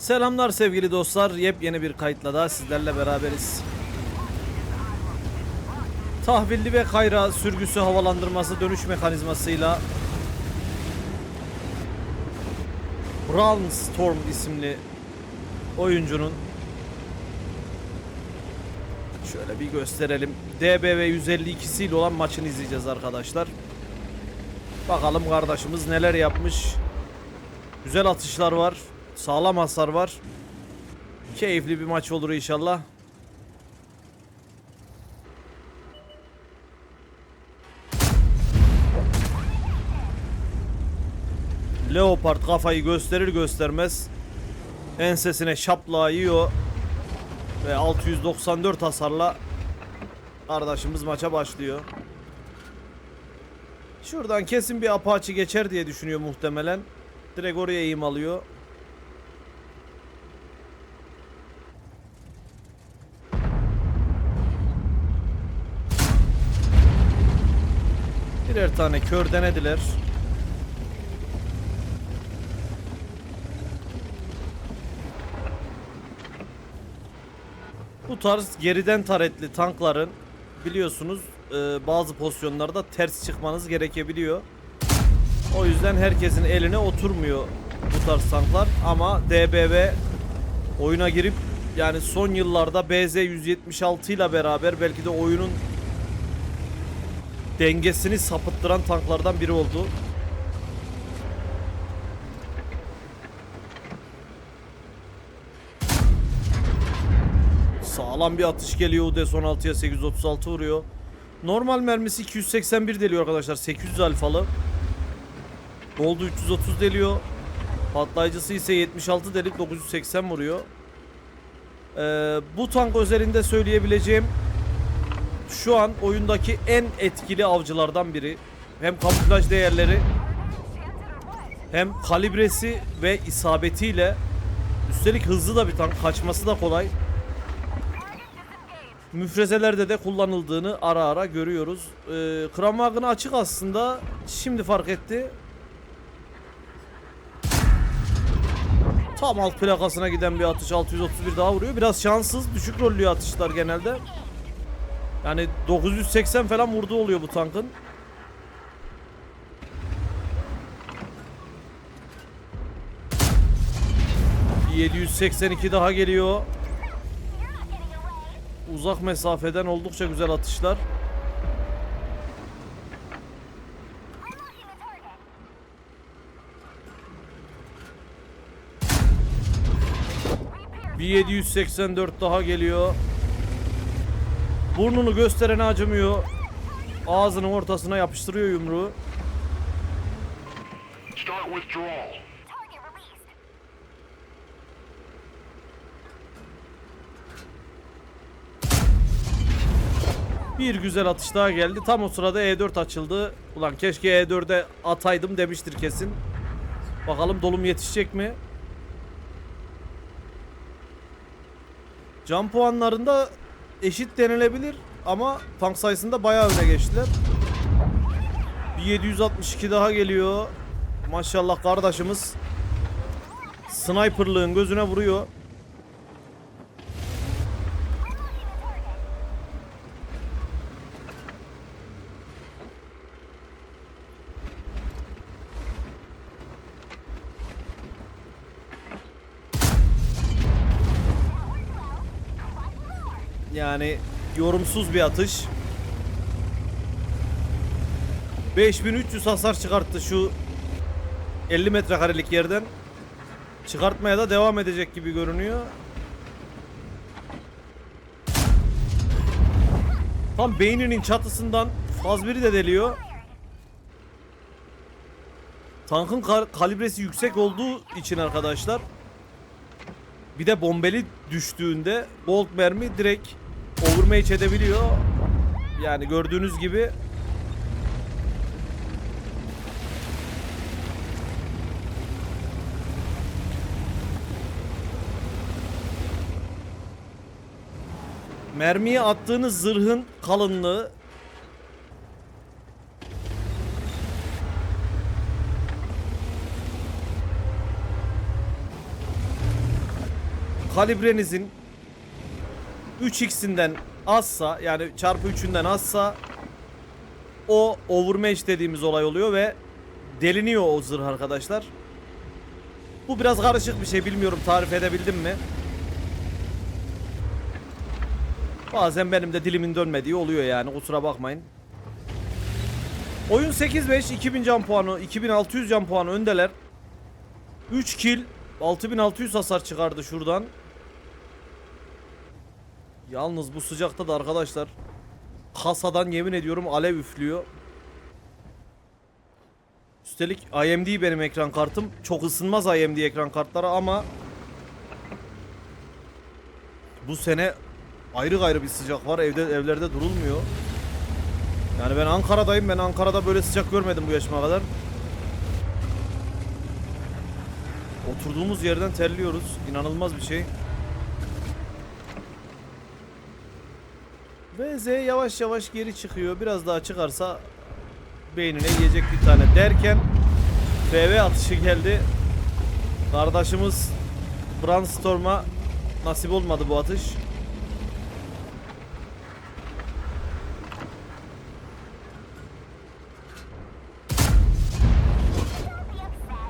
Selamlar sevgili dostlar. Yepyeni bir kayıtla daha sizlerle beraberiz. Tahvilli ve kayra sürgüsü havalandırması dönüş mekanizmasıyla Brown Storm isimli oyuncunun şöyle bir gösterelim. DBV 152'si ile olan maçını izleyeceğiz arkadaşlar. Bakalım kardeşimiz neler yapmış. Güzel atışlar var. Sağlam hasar var. Keyifli bir maç olur inşallah. Leopard kafayı gösterir göstermez ensesine şapla yiyor ve 694 hasarla kardeşimiz maça başlıyor. Şuradan kesin bir Apache geçer diye düşünüyor muhtemelen. Direkt oraya eğim alıyor. Birer tane kör denediler. Bu tarz geriden taretli tankların biliyorsunuz e, bazı pozisyonlarda ters çıkmanız gerekebiliyor. O yüzden herkesin eline oturmuyor bu tarz tanklar ama DBV oyuna girip yani son yıllarda BZ 176 ile beraber belki de oyunun dengesini sapıttıran tanklardan biri oldu. Sağlam bir atış geliyor UD-16'ya 836 vuruyor. Normal mermisi 281 deliyor arkadaşlar. 800 alfalı. Oldu 330 deliyor. Patlayıcısı ise 76 delip 980 vuruyor. Ee, bu tank özelinde söyleyebileceğim şu an oyundaki en etkili avcılardan biri. Hem kamuflaj değerleri hem kalibresi ve isabetiyle üstelik hızlı da bir tank kaçması da kolay. Müfrezelerde de kullanıldığını ara ara görüyoruz. Ee, Kramwagen'ı açık aslında. Şimdi fark etti. Tam alt plakasına giden bir atış 631 daha vuruyor. Biraz şanssız. Düşük rollü atışlar genelde. Yani 980 falan vurdu oluyor bu tankın. Bir 782 daha geliyor. Uzak mesafeden oldukça güzel atışlar. Bir 784 daha geliyor. Burnunu gösterene acımıyor. Ağzının ortasına yapıştırıyor yumruğu. Bir güzel atış daha geldi. Tam o sırada E4 açıldı. Ulan keşke E4'e ataydım demiştir kesin. Bakalım dolum yetişecek mi? Can puanlarında eşit denilebilir ama tank sayısında bayağı öne geçtiler. Bir 762 daha geliyor. Maşallah kardeşimiz sniperlığın gözüne vuruyor. Yani yorumsuz bir atış. 5300 hasar çıkarttı şu 50 metrekarelik yerden. Çıkartmaya da devam edecek gibi görünüyor. Tam beyninin çatısından faz biri de deliyor. Tankın kalibresi yüksek olduğu için arkadaşlar bir de bombeli düştüğünde bolt mermi direkt overmatch edebiliyor. Yani gördüğünüz gibi mermiye attığınız zırhın kalınlığı kalibrenizin 3x'inden azsa yani çarpı 3'ünden azsa o overmatch dediğimiz olay oluyor ve deliniyor o zırh arkadaşlar. Bu biraz karışık bir şey bilmiyorum tarif edebildim mi? Bazen benim de dilimin dönmediği oluyor yani kusura bakmayın. Oyun 8-5 2000 can puanı 2600 can puanı öndeler. 3 kill 6600 hasar çıkardı şuradan. Yalnız bu sıcakta da arkadaşlar kasadan yemin ediyorum alev üflüyor. Üstelik AMD benim ekran kartım. Çok ısınmaz AMD ekran kartları ama bu sene ayrı gayrı bir sıcak var. Evde evlerde durulmuyor. Yani ben Ankara'dayım. Ben Ankara'da böyle sıcak görmedim bu yaşıma kadar. Oturduğumuz yerden terliyoruz. İnanılmaz bir şey. VZ yavaş yavaş geri çıkıyor. Biraz daha çıkarsa beynine yiyecek bir tane derken FV atışı geldi. Kardeşimiz Brandstorm'a nasip olmadı bu atış.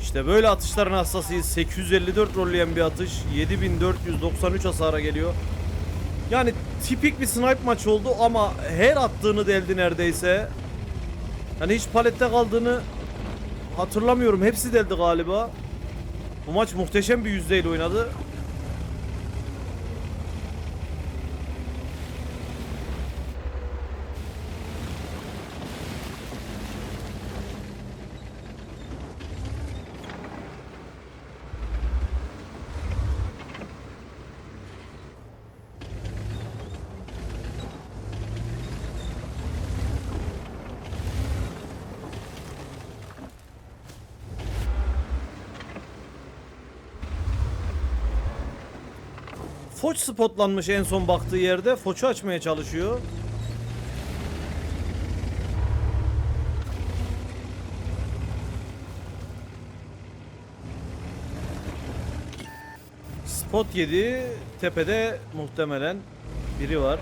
İşte böyle atışların hassasıyız. 854 rolleyen bir atış. 7493 hasara geliyor. Yani tipik bir snipe maç oldu ama her attığını deldi neredeyse. Yani hiç palette kaldığını hatırlamıyorum. Hepsi deldi galiba. Bu maç muhteşem bir yüzdeyle oynadı. Foç spotlanmış en son baktığı yerde. Foç'u açmaya çalışıyor. Spot yedi. Tepede muhtemelen biri var.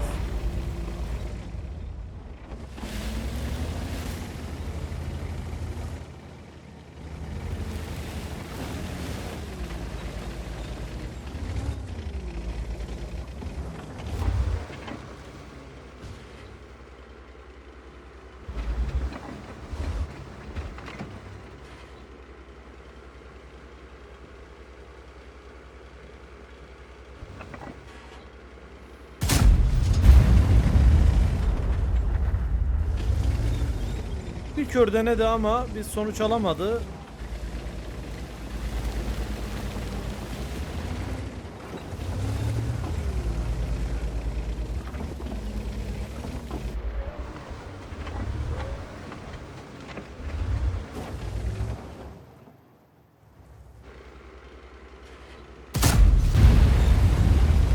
Bir kör denedi ama bir sonuç alamadı.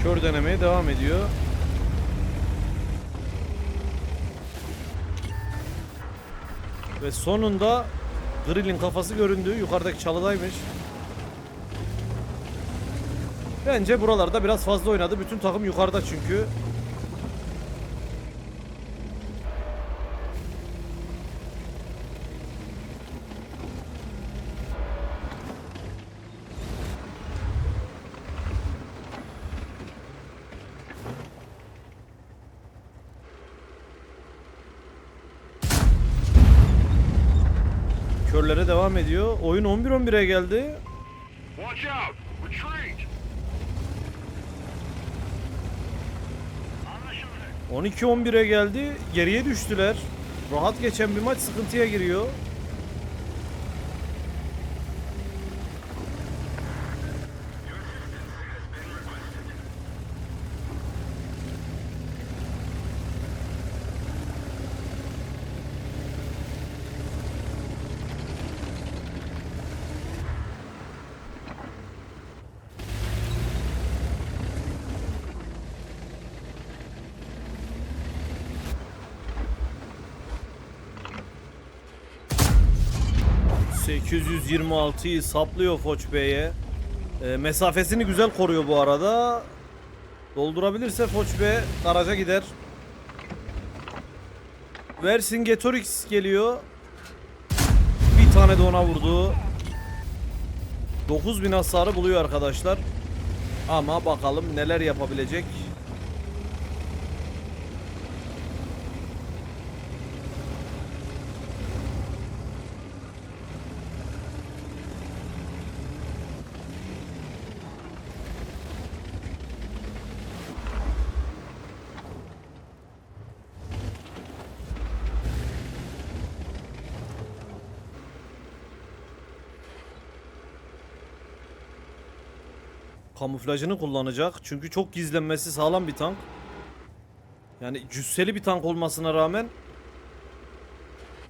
Kör denemeye devam ediyor. Ve sonunda Grill'in kafası göründü. Yukarıdaki çalıdaymış. Bence buralarda biraz fazla oynadı. Bütün takım yukarıda çünkü. Körlere devam ediyor. Oyun 11-11'e geldi. Watch out! Retreat! Anlaşıldı. 12-11'e geldi. Geriye düştüler. Rahat geçen bir maç sıkıntıya giriyor. ...826'yı saplıyor Foç Bey'e. E, mesafesini güzel koruyor bu arada. Doldurabilirse Foç B garaja gider. Vercingetorix geliyor. Bir tane de ona vurdu. 9000 hasarı buluyor arkadaşlar. Ama bakalım neler yapabilecek. Kamuflajını kullanacak. Çünkü çok gizlenmesi sağlam bir tank. Yani cüsseli bir tank olmasına rağmen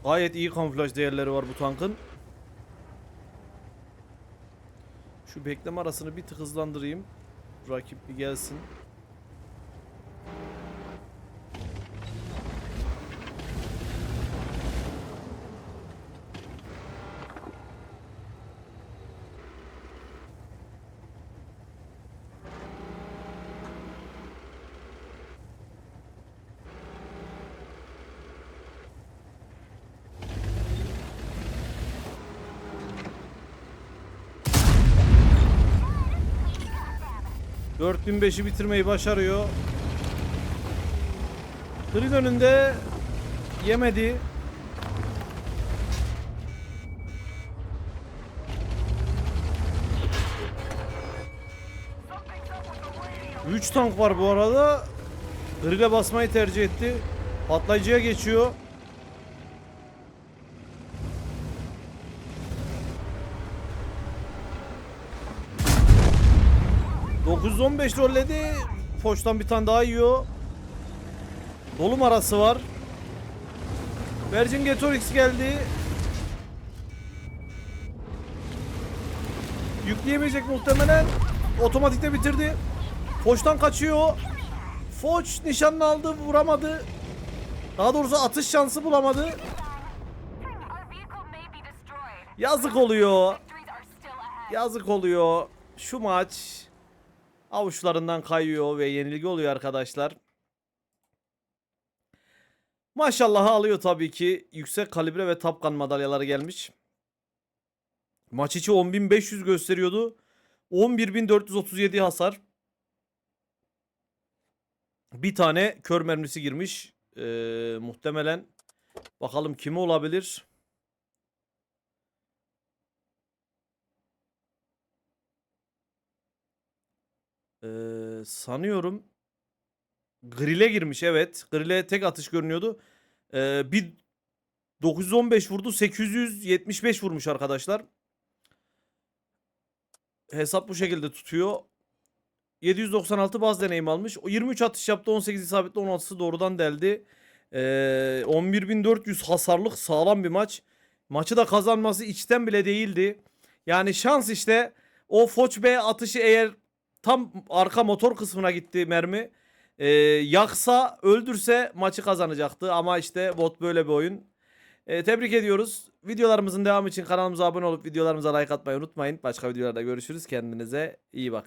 gayet iyi kamuflaj değerleri var bu tankın. Şu bekleme arasını bir tık hızlandırayım. Rakip bir gelsin. ...4005'i bitirmeyi başarıyor. Grill önünde... ...yemedi. Üç tank var bu arada. Grill'e basmayı tercih etti. Patlayıcıya geçiyor. ...915 rolledi. Foç'tan bir tane daha yiyor. Dolum arası var. Virgin Getorix geldi. Yükleyemeyecek muhtemelen. Otomatikte bitirdi. Foç'tan kaçıyor. Foç nişanını aldı, vuramadı. Daha doğrusu atış şansı bulamadı. Yazık oluyor. Yazık oluyor. Şu maç avuçlarından kayıyor ve yenilgi oluyor arkadaşlar. Maşallah alıyor tabii ki. Yüksek kalibre ve tapkan madalyaları gelmiş. Maç içi 10.500 gösteriyordu. 11.437 hasar. Bir tane kör mermisi girmiş. Ee, muhtemelen. Bakalım kimi olabilir? Ee, sanıyorum Grill'e girmiş evet. Grill'e tek atış görünüyordu. Ee, bir 915 vurdu. 875 vurmuş arkadaşlar. Hesap bu şekilde tutuyor. 796 baz deneyim almış. O 23 atış yaptı. 18 isabetli 16'sı doğrudan deldi. Ee, 11.400 hasarlık sağlam bir maç. Maçı da kazanması içten bile değildi. Yani şans işte. O Foç B atışı eğer tam arka motor kısmına gitti mermi. Ee, yaksa öldürse maçı kazanacaktı ama işte bot böyle bir oyun. Ee, tebrik ediyoruz. Videolarımızın devamı için kanalımıza abone olup videolarımıza like atmayı unutmayın. Başka videolarda görüşürüz. Kendinize iyi bakın.